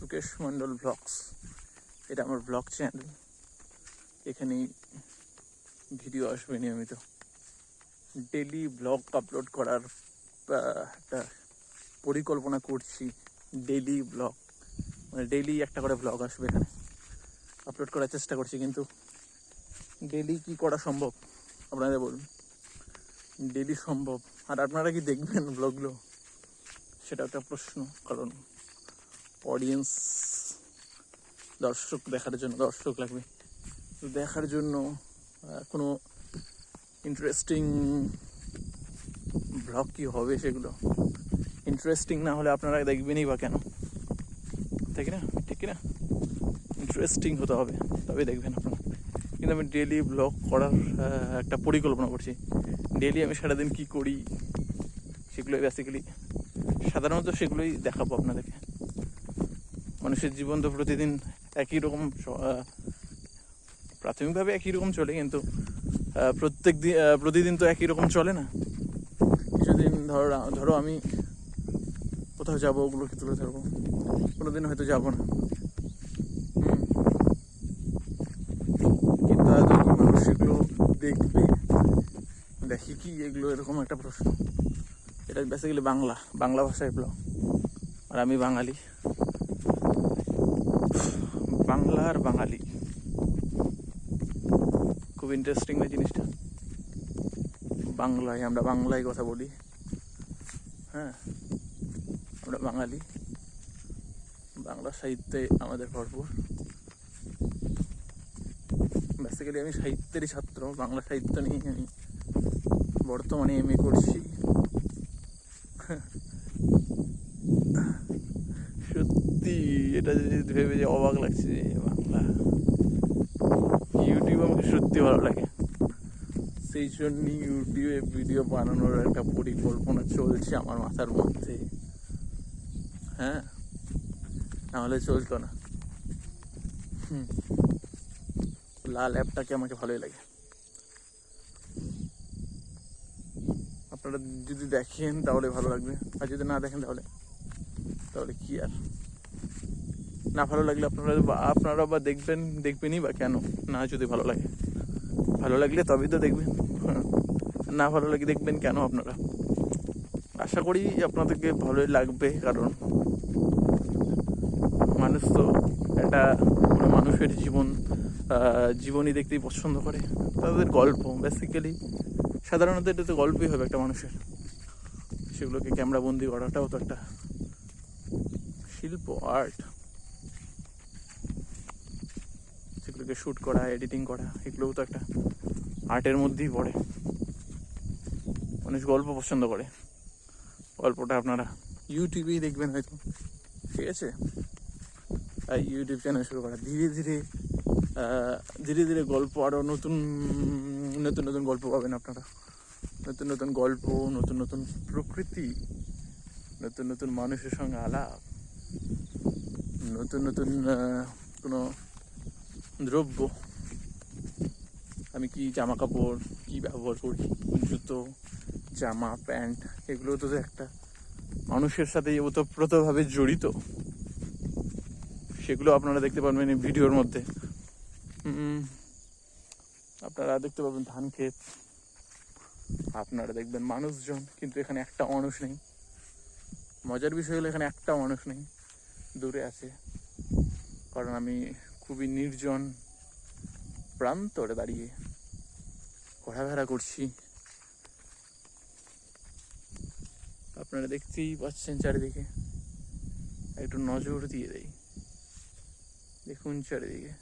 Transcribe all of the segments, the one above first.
সুকেশ মণ্ডল blogs. এটা আমার blog channel. এখানে ভিডিও আসবে নিয়মিত। ডেলি ব্লগ আপলোড করার একটা পরিকল্পনা করছি ডেলি ব্লগ। মানে ডেলি একটা করে ব্লগ আসবে এখানে। আপলোড করার চেষ্টা করছি, কিন্তু ডেলি কি করা সম্ভব? আপনাদের বলুন। ডেলি সম্ভব। আর আপনারা কি দেখবেন ব্লগগুলো? সেটা একটা প্রশ্ন, কারণ অডিয়েন্স দর্শক দেখার জন্য, দর্শক লাগবে। দেখার জন্য কোনো ইন্টারেস্টিং ব্লগ কি হবে সেগুলো? ইন্টারেস্টিং না হলে আপনারা দেখবেনই বা কেন? ঠিক না? ঠিক না? ইন্টারেস্টিং হতে হবে তবে দেখবেন আপনারা। কিন্তু আমি ডেলি ব্লগ করার একটা পরিকল্পনা করছি। ডেলি আমি সারাদিন কি করি? সেগুলোই বেসিক্যালি সাধারণত সেগুলোই দেখাবো আপনাদেরকে। মানুষের জীবন তো প্রতিদিন একই রকম প্রাথমিকভাবে একই রকম চলে, কিন্তু প্রত্যেক দিন প্রতিদিন তো একই রকম চলে না। কিছুদিন ধরো ধরো আমি কোথাও যাব, ওগুলোকে তুলে ধরবো। কোনোদিন হয়তো যাব না। কিন্তু মানুষ সেগুলো দেখবে, দেখি কি এগুলো এরকম একটা প্রশ্ন। এটা বেসিক্যালি বাংলা বাংলা ভাষায় ব্লগ আর আমি বাঙালি। বাংলা আর বাঙালি। খুব ইন্টারেস্টিং না জিনিসটা। বাংলায়, আমরা বাংলায় কথা বলি। হ্যাঁ আমরা বাঙালি। বাংলা সাহিত্যে আমাদের ভরপুর। বেসিক্যালি আমি সাহিত্যেরই ছাত্র, বাংলা সাহিত্য নিয়ে আমি বর্তমানে এম এ করছি। সত্যি এটা যদি ভেবে যে অবাক লাগছে যে বাংলা। ইউটিউব আমাকে সত্যি ভালো লাগে। সেই জন্য ইউটিউবে ভিডিও বানানোর একটা পরিকল্পনা চলছে আমার মাথার মধ্যে। হ্যাঁ? নাহলে চলতো না। হুম। লাল অ্যাপটাকে আমাকে ভালোই লাগে। আপনারা যদি দেখেন তাহলে ভালো লাগবে। আর যদি না দেখেন তাহলে তাহলে কি আর? না ভালো লাগলে আপনারা আপনারা বা দেখবেন, দেখবেনই বা কেন? না যদি ভালো লাগে। ভালো লাগলে তবেই তো দেখবেন। না ভালো লাগে দেখবেন কেন আপনারা? আশা করি আপনাদেরকে ভালোই লাগবে, কারণ মানুষ তো একটা মানুষের জীবন জীবনী দেখতেই পছন্দ করে। তাদের গল্প বেসিক্যালি সাধারণত এটা তো গল্পই হবে একটা মানুষের। সেগুলোকে ক্যামেরা বন্দি করাটাও তো একটা শিল্প আর্ট সেগুলোকে শ্যুট করা এডিটিং করা, এগুলোও তো একটা আর্টের মধ্যেই পড়ে। মানুষ গল্প পছন্দ করে। গল্পটা আপনারা ইউটিউবেই দেখবেন হয়তো। ঠিক আছে? তাই ইউটিউব চ্যানেল শুরু করা। ধীরে ধীরে ধীরে ধীরে গল্প আরও নতুন নতুন নতুন গল্প পাবেন আপনারা। নতুন নতুন গল্প, নতুন নতুন প্রকৃতি, নতুন নতুন মানুষের সঙ্গে আলাপ, নতুন নতুন কোনো দ্রব্য। আমি কি জামা কাপড় কি ব্যবহার করি? জুতো, জামা, প্যান্ট, এগুলো তো একটা মানুষের সাথে ওতপ্রোতভাবে জড়িত, সেগুলো আপনারা দেখতে পারবেন এই ভিডিওর মধ্যে। আপনারা দেখতে পাবেন ধান ক্ষেত, আপনারা দেখবেন মানুষজন, কিন্তু এখানে একটা মানুষ নেই। মজার বিষয় হলো এখানে একটা মানুষ নেই, দূরে আছে। কারণ আমি খুবই নির্জন প্রান্তরে দাঁড়িয়ে ঘোরাফেরা করছি। আপনারা দেখতেই পাচ্ছেন চারিদিকে। একটু নজর দিয়ে দেই। দেখুন চারিদিকে।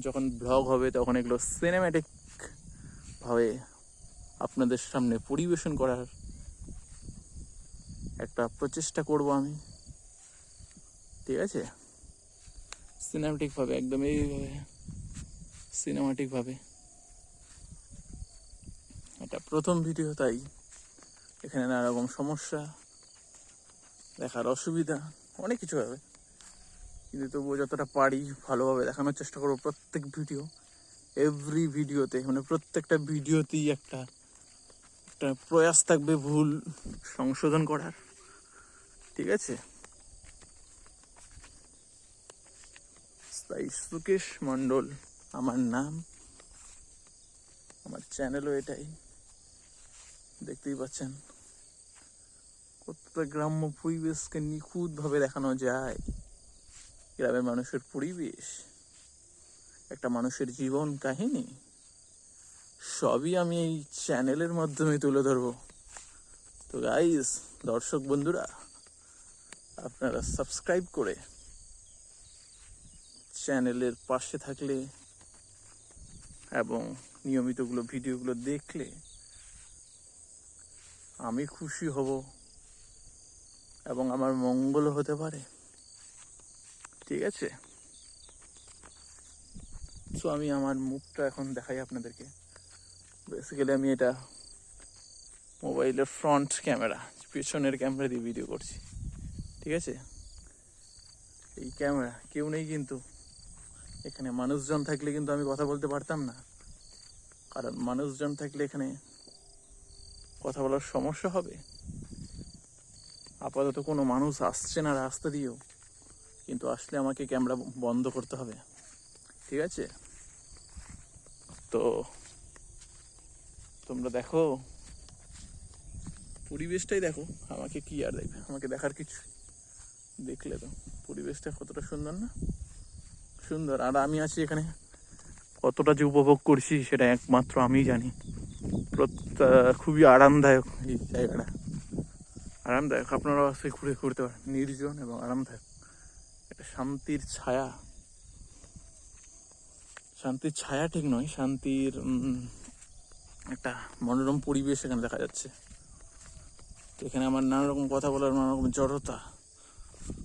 যখন ব্লগ হবে, তখন এগুলো সিনেম্যাটিক ভাবে আপনাদের সামনে পরিবেশন করার একটা প্রচেষ্টা করব আমি। ঠিক আছে? সিনেমাটিক ভাবে, একদম এইভাবে। সিনেমাটিক ভাবে। এটা প্রথম ভিডিও তাই এখানে নানা রকম সমস্যা, দেখার অসুবিধা, অনেক কিছু হবে। কিন্তু তবুও যতটা পারি ভালোভাবে দেখানোর চেষ্টা করব প্রত্যেক ভিডিও এভরি ভিডিওতে মানে প্রত্যেকটা ভিডিওতেই একটা একটা প্রয়াস থাকবে ভুল সংশোধন করার। ঠিক আছে? তাই সুকেশ মণ্ডল, আমার নাম, আমার চ্যানেলও এটাই। দেখতেই পাচ্ছেন? কতটা গ্রাম্য পরিবেশকে নিখুঁতভাবে দেখানো যায়। গ্রামের মানুষের পরিবেশ, একটা মানুষের জীবন কাহিনী, সবই আমি এই চ্যানেলের মাধ্যমে তুলে ধরবো। তো গাইস দর্শক বন্ধুরা আপনারা সাবস্ক্রাইব করে চ্যানেলের পাশে থাকলে এবং নিয়মিতগুলো ভিডিওগুলো দেখলে আমি খুশি হব এবং আমার মঙ্গল হতে পারে। ঠিক আছে? তো আমি আমার মুখটা এখন দেখাই আপনাদেরকে। বেসিক্যালি আমি এটা মোবাইলের ফ্রন্ট ক্যামেরা পেছনের ক্যামেরা দিয়ে ভিডিও করছি। ঠিক আছে? এই ক্যামেরা কেউ নেই কিন্তু। এখানে মানুষজন থাকলে কিন্তু আমি কথা বলতে পারতাম না। কারণ মানুষজন থাকলে এখানে কথা বলার সমস্যা হবে। আপাতত কোনো মানুষ আসছে না রাস্তা দিয়েও। কিন্তু আসলে আমাকে ক্যামেরা বন্ধ করতে হবে। ঠিক আছে? তো তোমরা দেখো। পরিবেশটাই দেখো। আমাকে কি আর দেখবে? আমাকে দেখার কিছু দেখলে তো পরিবেশটা কতটা সুন্দর না? সুন্দর। আর আমি আছি এখানে। কতটা যে উপভোগ করছি সেটা একমাত্র আমি জানি। খুবই আরামদায়ক এই জায়গাটা। আরামদায়ক। আপনারাও আসে ঘুরে ঘুরতে পারেন। নির্জন এবং আরামদায়ক। একটা শান্তির ছায়া। শান্তির ছায়া ঠিক নয়, শান্তির একটা মনোরম পরিবেশ এখানে দেখা যাচ্ছে। এখানে আমার নানা রকম কথা বলার নানা রকম জড়তা।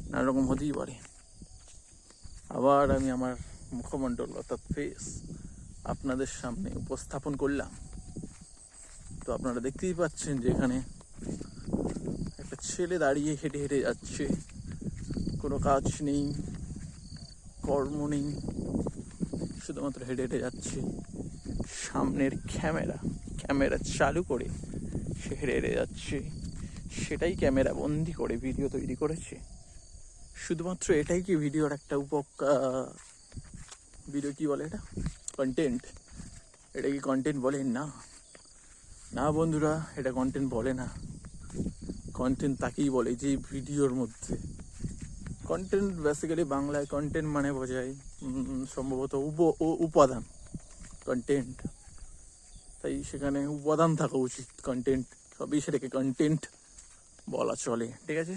নানা রকম হতেই পারে। আবার আমি আমার মুখমণ্ডল অর্থাৎ ফেস আপনাদের সামনে উপস্থাপন করলাম। তো আপনারা দেখতেই পাচ্ছেন যে এখানে একটা ছেলে দাঁড়িয়ে হেঁটে হেঁটে যাচ্ছে। কোনো কাজ নেই, কর্ম নেই, শুধুমাত্র হেঁটে হেঁটে যাচ্ছে। সামনের ক্যামেরা ক্যামেরা চালু করে সে হেঁটে হেঁটে যাচ্ছে। সেটাই ক্যামেরা বন্দি করে, ভিডিও তৈরি করেছে। শুধুমাত্র এটাই কি ভিডিওর একটা উপকা ভিডিও কি বলে এটা? কন্টেন্ট এটা কি কন্টেন্ট বলে? না। না বন্ধুরা, এটা কন্টেন্ট বলে না। কন্টেন্ট তাকেই বলে যে ভিডিওর মধ্যে। কন্টেন্ট বেসিক্যালি বাংলায় কন্টেন্ট মানে বোঝায় সম্ভবত উপ উপাদান কন্টেন্ট তাই সেখানে উপাদান থাকা উচিত। কন্টেন্ট সবই সেটাকে কন্টেন্ট বলা চলে। ঠিক আছে?